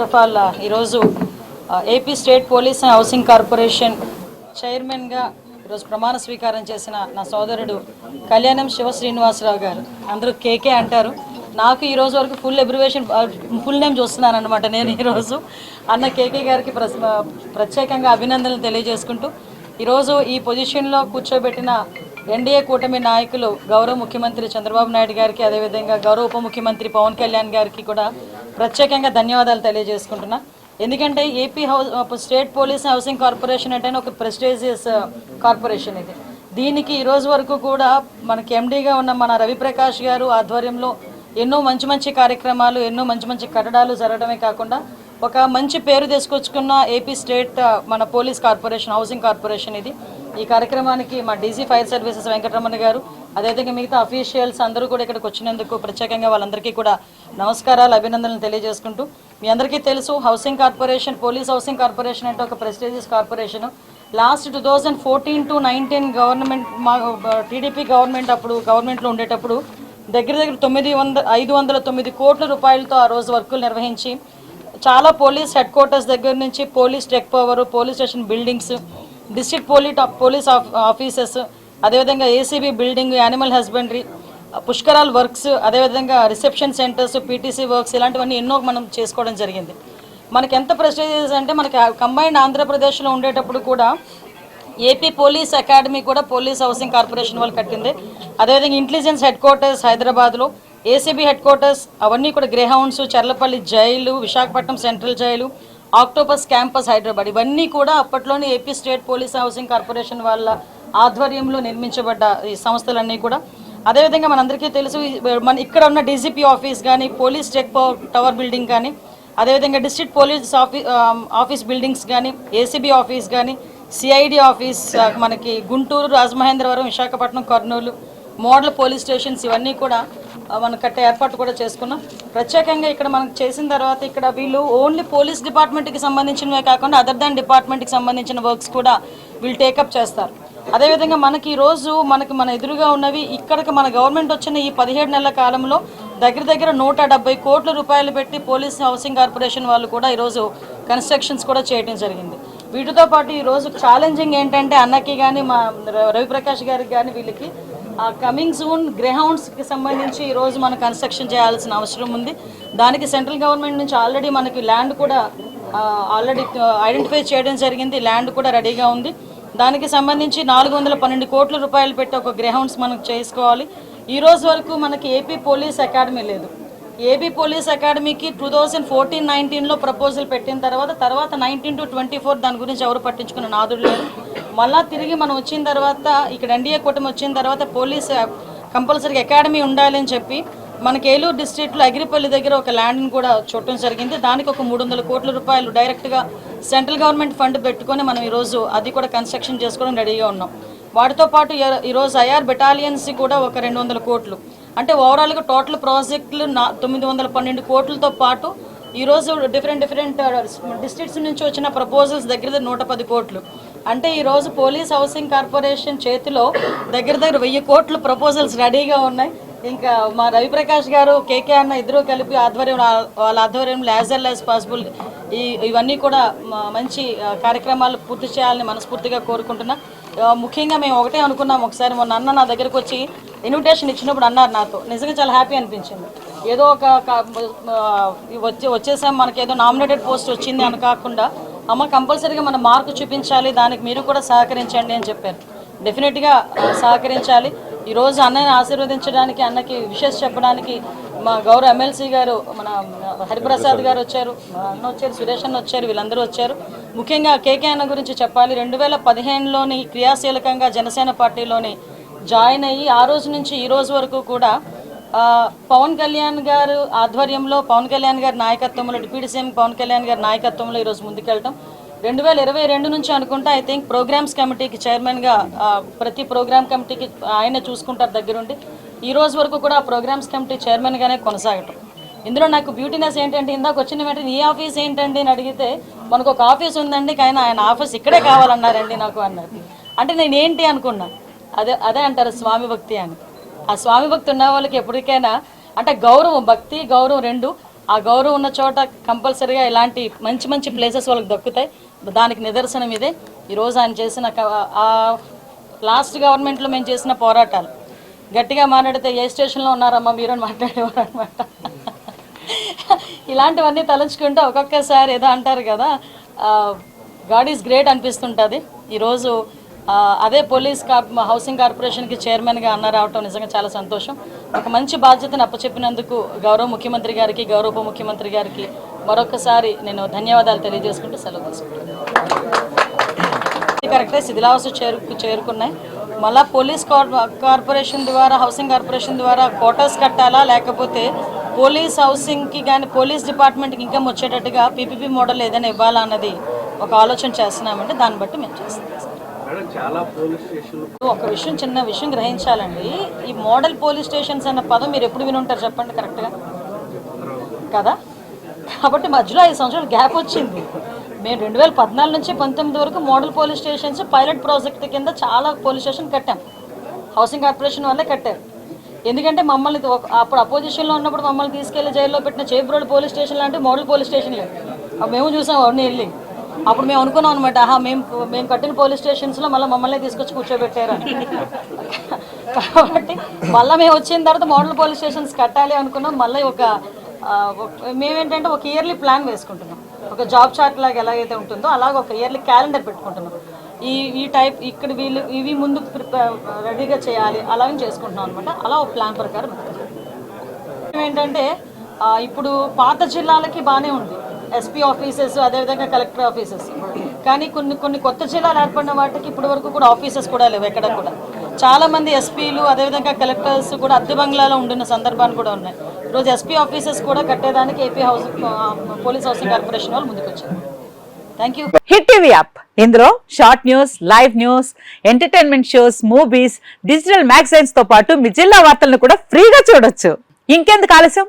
Of all ఈరోజు AP state police and housing corporation చైర్మన్గా ఈరోజు ప్రమాణ స్వీకారం చేసిన నా సోదరుడు కళ్యాణం శివ శ్రీనివాసరావు గారు. అందరూ కేకే అంటారు. నాకు ఈరోజు వరకు ఫుల్ ఎబ్రివేషన్ ఫుల్ నేమ్ చూస్తున్నాను అనమాట నేను ఈరోజు అన్న కేకే గారికి ప్రస్- ప్రత్యేకంగా అభినందనలు తెలియజేసుకుంటూ ఈరోజు ఈ పొజిషన్లో కూర్చోబెట్టిన ఎన్డీఏ కూటమి నాయకులు గౌరవ ముఖ్యమంత్రి చంద్రబాబు నాయుడు గారికి అదేవిధంగా గౌరవ ఉప ముఖ్యమంత్రి పవన్ కళ్యాణ్ గారికి కూడా ప్రత్యేకంగా ధన్యవాదాలు తెలియజేసుకుంటున్నా. ఎందుకంటే AP house state police housing corporation అంటే ఒక ప్రెస్టేజియస్ కార్పొరేషన్ ఇది. దీనికి ఈ రోజు వరకు కూడా మనకి ఎండీగా ఉన్న మన రవిప్రకాష్ గారు ఆధ్వర్యంలో ఎన్నో మంచి మంచి కార్యక్రమాలు ఎన్నో మంచి మంచి కట్టడాలు జరగడమే కాకుండా ఒక మంచి పేరు తీసుకొచ్చుకున్న ఏపీ స్టేట్ మన పోలీస్ కార్పొరేషన్ హౌసింగ్ కార్పొరేషన్ ఇది. ఈ కార్యక్రమానికి మా డీసీ ఫైర్ సర్వీసెస్ వెంకటరమణ గారు అదేవిధంగా మిగతా అఫీషియల్స్ అందరూ కూడా ఇక్కడికి వచ్చినందుకు ప్రత్యేకంగా వాళ్ళందరికీ కూడా నమస్కారాలు అభినందనలు తెలియజేసుకుంటూ మీ అందరికీ తెలుసు housing corporation police housing corporation అంటే ఒక prestigious corporation. Last two thousand fourteen to nineteen government మా టీడీపీ గవర్నమెంట్ అప్పుడు గవర్నమెంట్లో ఉండేటప్పుడు దగ్గర దగ్గర తొమ్మిది వంద ఐదు వందల తొమ్మిది కోట్ల రూపాయలతో ఆ రోజు వర్కులు నిర్వహించి చాలా పోలీస్ హెడ్ క్వార్టర్స్ దగ్గర నుంచి police tech power police station buildings district పోలీ పోలీస్ ఆఫ్- ఆఫీసెస్ అదేవిధంగా ఏసీబీ బిల్డింగ్ యానిమల్ హస్బెండరీ పుష్కరాల్ వర్క్స్ అదేవిధంగా రిసెప్షన్ సెంటర్స్ పీటీసీ వర్క్స్ ఇలాంటివన్నీ ఎన్నో మనం చేసుకోవడం జరిగింది. మనకి ఎంత ప్రెస్టేజెస్ అంటే మనకి కంబైన్డ్ ఆంధ్రప్రదేశ్లో ఉండేటప్పుడు కూడా ఏపీ పోలీస్ అకాడమీ కూడా పోలీస్ హౌసింగ్ కార్పొరేషన్ వాళ్ళు కట్టింది. అదేవిధంగా ఇంటెలిజెన్స్ హెడ్ క్వార్టర్స్ హైదరాబాద్లో ఏసీబీ హెడ్ క్వార్టర్స్ అవన్నీ కూడా Greyhounds Charlapalli jail Visakhapatnam central jail Octopus campus Hyderabad ఇవన్నీ కూడా అప్పట్లోనే AP state police housing corporation వాళ్ళ ఆధ్వర్యంలో నిర్మించబడ్డ ఈ సంస్థలన్నీ కూడా. అదేవిధంగా మనందరికీ తెలుసు మన ఇక్కడ ఉన్న డీజీపీ ఆఫీస్ కానీ పోలీస్ టెక్ టవర్ బిల్డింగ్ కానీ అదేవిధంగా డిస్ట్రిక్ట్ పోలీస్ ఆఫీ ఆఫీస్ బిల్డింగ్స్ కానీ ఏసీబీ ఆఫీస్ కానీ సిఐడి ఆఫీస్ మనకి Guntur Rajamahendravaram Visakhapatnam Kurnool model police stations ఇవన్నీ కూడా మనం కట్టే ఏర్పాటు కూడా చేసుకున్నాం. ప్రత్యేకంగా ఇక్కడ మనం చేసిన తర్వాత ఇక్కడ వీళ్ళు ఓన్లీ పోలీస్ డిపార్ట్మెంట్కి సంబంధించినవే కాకుండా అదర్ దాన్ డిపార్ట్మెంట్కి సంబంధించిన వర్క్స్ కూడా వీళ్ళు టేకప్ చేస్తారు. అదేవిధంగా మనకి ఈ రోజు మనకి మన ఎదురుగా ఉన్నవి ఇక్కడికి మన గవర్నమెంట్ వచ్చిన ఈ పదిహేడు నెలల కాలంలో దగ్గర దగ్గర నూట డెబ్బై కోట్ల రూపాయలు పెట్టి పోలీస్ హౌసింగ్ కార్పొరేషన్ వాళ్ళు కూడా ఈరోజు కన్స్ట్రక్షన్స్ కూడా చేయడం జరిగింది. వీటితో పాటు ఈరోజు ఛాలెంజింగ్ ఏంటంటే అన్నకి కానీ మా రవిప్రకాష్ గారికి కానీ వీళ్ళకి కమింగ్ సూన్ గ్రేహౌండ్స్కి సంబంధించి ఈరోజు మనం కన్స్ట్రక్షన్ చేయాల్సిన అవసరం ఉంది. దానికి సెంట్రల్ గవర్నమెంట్ నుంచి ఆల్రెడీ మనకి ల్యాండ్ కూడా ఆల్రెడీ ఐడెంటిఫై చేయడం జరిగింది. ల్యాండ్ కూడా రెడీగా ఉంది. దానికి సంబంధించి నాలుగు వందల పన్నెండు కోట్ల రూపాయలు పెట్టి ఒక గ్రేహౌండ్స్ మనం చేసుకోవాలి. ఈ రోజు వరకు మనకి ఏపీ పోలీస్ అకాడమీ లేదు. ఏపీ పోలీస్ అకాడమీకి టూ థౌజండ్ ఫోర్టీన్ నైన్టీన్లో ప్రపోజల్ పెట్టిన తర్వాత తర్వాత నైన్టీన్ టు ట్వంటీ ఫోర్ దాని గురించి ఎవరు పట్టించుకున్న నాదుడు లేదు మళ్ళా తిరిగి మనం వచ్చిన తర్వాత ఇక్కడ ఎన్డీఏ కూటమి వచ్చిన తర్వాత పోలీస్ కంపల్సరీగా అకాడమీ ఉండాలి అని చెప్పి మనకి ఏలూరు డిస్ట్రిక్ట్లో అగిరిపల్లి దగ్గర ఒక ల్యాండ్ని కూడా చూడటం జరిగింది. దానికి ఒక మూడు వందల కోట్ల రూపాయలు డైరెక్ట్గా సెంట్రల్ గవర్నమెంట్ ఫండ్ పెట్టుకొని మనం ఈరోజు అది కూడా కన్స్ట్రక్షన్ చేసుకోవడం రెడీగా ఉన్నాం. వాటితో పాటు ఈరోజు ఐఆర్ బెటాలియన్స్ కూడా ఒక రెండు వందల కోట్లు. అంటే ఓవరాల్గా టోటల్ ప్రాజెక్టులు నా తొమ్మిది వందల పన్నెండు కోట్లతో పాటు ఈరోజు డిఫరెంట్ డిఫరెంట్ డిస్ట్రిక్ట్స్ నుంచి వచ్చిన ప్రపోజల్స్ దగ్గర దగ్గర నూట పది కోట్లు. అంటే ఈరోజు పోలీస్ హౌసింగ్ కార్పొరేషన్ చేతిలో దగ్గర దగ్గర వెయ్యి కోట్లు ప్రపోజల్స్ రెడీగా ఉన్నాయి. ఇంకా మా రవిప్రకాష్ గారు కేకే అన్న ఇద్దరు కలిపి ఆధ్వర్యం వాళ్ళ ఆధ్వర్యంలో యాజ్ వెల్ యాజ్ పాసిబుల్ ఈ ఇవన్నీ కూడా మంచి కార్యక్రమాలు పూర్తి చేయాలని మనస్ఫూర్తిగా కోరుకుంటున్నా. ముఖ్యంగా మేము ఒకటే అనుకున్నాం ఒకసారి మొన్న అన్న నా దగ్గరకు వచ్చి ఇన్విటేషన్ ఇచ్చినప్పుడు అన్నారు నాతో. నిజంగా చాలా హ్యాపీ అనిపించింది. ఏదో ఒక వచ్చే వచ్చేసాం మనకి ఏదో నామినేటెడ్ పోస్ట్ వచ్చింది అని కాకుండా అమ్మ కంపల్సరీగా మన మార్కు చూపించాలి దానికి మీరు కూడా సహకరించండి అని చెప్పారు. డెఫినెట్గా సహకరించాలి. ఈరోజు అన్నయ్యని ఆశీర్వదించడానికి అన్నకి విషెస్ చెప్పడానికి మా గౌరవ ఎమ్మెల్సీ గారు మన హరిప్రసాద్ గారు వచ్చారు అన్న వచ్చారు సురేష్ అన్న వచ్చారు వీళ్ళందరూ వచ్చారు. ముఖ్యంగా కేకే అన్న గురించి చెప్పాలి. రెండు వేల పదిహేనులోని క్రియాశీలకంగా జనసేన పార్టీలోని జాయిన్ అయ్యి ఆ రోజు నుంచి ఈ రోజు వరకు కూడా పవన్ కళ్యాణ్ గారు ఆధ్వర్యంలో పవన్ కళ్యాణ్ గారి నాయకత్వంలో డిప్యూటీ సీఎం పవన్ కళ్యాణ్ గారి నాయకత్వంలో ఈరోజు ముందుకెళ్ళటం. రెండు వేల ఇరవై రెండు నుంచి అనుకుంటే ఐ థింక్ ప్రోగ్రామ్స్ కమిటీకి చైర్మన్గా ప్రతి ప్రోగ్రామ్ కమిటీకి ఆయన చూసుకుంటారు దగ్గరుండి. ఈ రోజు వరకు కూడా ఆ ప్రోగ్రామ్స్ కమిటీ చైర్మన్గానే కొనసాగటం. ఇందులో నాకు బ్యూటీనెస్ ఏంటంటే ఇందాక వచ్చిన వెంటనే ఈ ఆఫీస్ ఏంటండి? అని అడిగితే మనకు ఒక ఆఫీస్ ఉందండి కానీ ఆయన ఆఫీస్ ఇక్కడే కావాలన్నారండి నాకు అన్నారు. అంటే నేను ఏంటి అనుకున్నా? అదే అదే అంటారు స్వామి భక్తి అని. ఆ స్వామి భక్తి ఉన్న వాళ్ళకి ఎప్పటికైనా అంటే గౌరవం భక్తి గౌరవం రెండు. ఆ గౌరవం ఉన్న చోట కంపల్సరీగా ఇలాంటి మంచి మంచి ప్లేసెస్ వాళ్ళకి దక్కుతాయి. దానికి నిదర్శనం ఇదే. ఈరోజు ఆయన చేసిన లాస్ట్ గవర్నమెంట్లో మేము చేసిన పోరాటాలు. గట్టిగా మాట్లాడితే ఏ స్టేషన్లో ఉన్నారమ్మా మీరు అని మాట్లాడేవారు అనమాట ఇలాంటివన్నీ తలంచుకుంటే ఒక్కొక్కసారి ఏదో అంటారు కదా గాడ్ ఈజ్ గ్రేట్ అనిపిస్తుంటుంది. ఈరోజు అదే పోలీస్ హౌసింగ్ కార్పొరేషన్కి చైర్మన్గా అన్న రావటం నిజంగా చాలా సంతోషం. ఒక మంచి బాధ్యతను అప్పచెప్పినందుకు గౌరవ ముఖ్యమంత్రి గారికి గౌరవ ఉప ముఖ్యమంత్రి గారికి మరొకసారి నేను ధన్యవాదాలు తెలియజేసుకుంటూ సెలవు తీసుకుంటాను ఇది కరెక్టే శిథిలావస్థ చేరుకు చేరుకున్నాయి. మళ్ళా పోలీస్ కార్- కార్పొరేషన్ ద్వారా హౌసింగ్ కార్పొరేషన్ ద్వారా కోటర్స్ కట్టాలా? లేకపోతే పోలీస్ హౌసింగ్కి కానీ పోలీస్ డిపార్ట్మెంట్కి ఇంకా వచ్చేటట్టుగా పీపీపీ మోడల్ ఏదైనా ఇవ్వాలా అన్నది ఒక ఆలోచన చేస్తున్నామంటే దాన్ని బట్టి మేము చేస్తాం ఒక విషయం చిన్న విషయం గ్రహించాలండి. ఈ మోడల్ పోలీస్ స్టేషన్స్ అన్న పదం మీరు ఎప్పుడు వినుంటారు చెప్పండి కరెక్ట్గా? కదా? కాబట్టి మధ్యలో ఐదు సంవత్సరాలు గ్యాప్ వచ్చింది. మేము రెండు వేల పద్నాలుగు నుంచి పంతొమ్మిది వరకు model police stations pilot project కింద చాలా పోలీస్ స్టేషన్ కట్టాం. హౌసింగ్ కార్పొరేషన్ వల్లే కట్టారు. ఎందుకంటే మమ్మల్ని ఒక- అప్పుడు అపోజిషన్లో ఉన్నప్పుడు మమ్మల్ని తీసుకెళ్ళి జైల్లో పెట్టిన చేబ్రోడ్ పోలీస్ స్టేషన్ లాంటి మోడల్ పోలీస్ స్టేషన్ లేదు మేము చూసాం అవన్నీ వెళ్ళి. అప్పుడు మేము అనుకున్నాం అనమాట ఆహా మేము మేము కట్టిన పోలీస్ స్టేషన్స్లో మళ్ళీ మమ్మల్ని తీసుకొచ్చి కూర్చోబెట్టారు అని. కాబట్టి మళ్ళీ మేము వచ్చిన తర్వాత మోడల్ పోలీస్ స్టేషన్స్ కట్టాలి అనుకున్నాం. మళ్ళీ ఒక మేమేంటంటే ఒక ఇయర్లీ ప్లాన్ వేసుకుంటున్నాం. ఒక జాబ్ చార్ట్ లాగా ఎలాగైతే ఉంటుందో అలాగ ఒక ఇయర్లీ క్యాలెండర్ పెట్టుకుంటున్నాం. ఈ ఈ టైప్ ఇక్కడ వీళ్ళు ఇవి ముందు ప్రిపేర్ రెడీగా చేయాలి అలాగే చేసుకుంటున్నాం అనమాట అలా ఒక ప్లాన్ ప్రకారం. ఏంటంటే ఇప్పుడు పాత జిల్లాలకి బాగానే ఉంది. ఎస్పీ ఆఫీసెస్ అదేవిధంగా కలెక్టర్ ఆఫీసెస్ కానీ కొన్ని కొన్ని కొత్త జిల్లాలు ఏర్పడిన వాటికి ఇప్పటి వరకు కూడా ఆఫీసెస్ కూడా లేవు ఎక్కడ కూడా. చాలా మంది ఎస్పీలు అదేవిధంగా కలెక్టర్స్ కూడా అద్దె బంగ్లాలో ఉండిన సందర్భాలు కూడా ఉన్నాయి. ఈరోజు ఎస్పీ ఆఫీసెస్ కూడా కట్టేదానికి AP house police housing corporation వాళ్ళు ముందుకొచ్చారు. Thank you Hit TV app. ఇందులో short news live news entertainment shows movies digital మ్యాగజైన్స్తో పాటు మీ జిల్లా వార్తలను కూడా ఫ్రీగా చూడొచ్చు. ఇంకెందుకు ఆలస్యం?